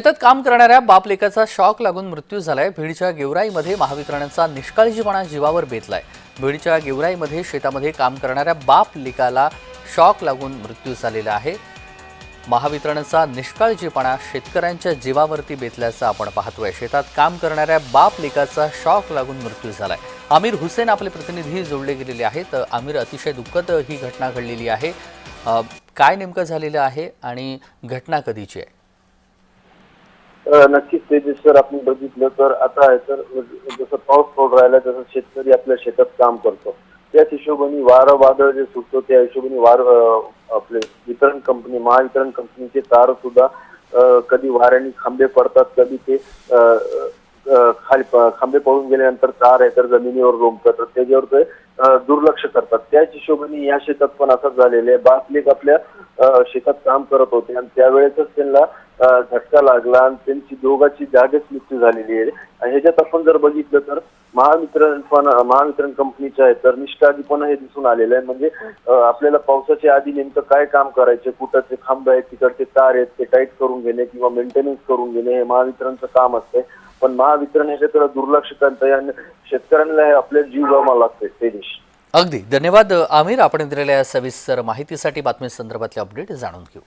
शेतात काम करणाऱ्या बाप लेकाचा शॉक लागून मृत्यू झालाय. भीडच्या गेवराईमध्ये महावितरणचा निष्काळजीपणा जीवावर बेतलाय. भीडच्या गेवराईमध्ये शेतामध्ये काम करणाऱ्या बाप लेकाला शॉक लागून मृत्यू झालेला आहे. महावितरणचा निष्काळजीपणा शेतकऱ्यांच्या जीवावरती बेतल्याचं आपण पाहतोय. शेतात काम करणाऱ्या बाप लेकाचा शॉक लागून मृत्यू झालाय. आमिर हुसेन आपले प्रतिनिधी जोडले गेलेले आहेत. आमिर अतिशय दुःखद ही घटना घडलेली आहे. काय नेमकं झालेलं आहे आणि घटना कधीची आहे? अ, नक्कीच तेजेश्वर आपण बघितलं तर आता आहे तर म्हणजे जसं पाऊस पडून राहिला तसं शेतकरी आपल्या शेतात काम करतो. त्याच हिशोबाने वारं वादळ जे सुटतो त्या हिशोबाने वार आपले वितरण कंपनी महावितरण कंपनीचे तार सुद्धा कधी वाऱ्याने खांबे पडतात कधी ते खाली खांबे पडून गेल्यानंतर तार आहे तर जमिनीवर रोमतात त्याच्यावर ते दुर्लक्ष करतात. त्याच हिशोबाने या शेतात पण असंच झालेलं आहे. बापलेक आपल्या शेतात काम करत होते आणि त्यावेळेसच त्यांना झटका लागला आणि त्यांची दोघांची जागेच मृत्यू झालेली आहे. आणि ह्याच्यात आपण जर बघितलं तर महावितरण पण महावितरण कंपनीचे आहे तर निष्काळजीपणा हे दिसून आलेलं आहे. म्हणजे आपल्याला पावसाच्या आधी नेमकं काय काम करायचे कुठं ते खांब आहेत तिकडचे तार आहेत ते टाईट करून घेणे किंवा मेंटेनन्स करून घेणे हे महावितरणचं काम असते पण महावितरण ह्याच्याकडे दुर्लक्ष करतंय आणि शेतकऱ्यांना हे आपले जीव गमावा लागते ते देश. अगदी. धन्यवाद आमिर. आपण दिलेल्या सविस्तर माहितीसाठी बातमी संदर्भातले अपडेट जाणून घेऊ.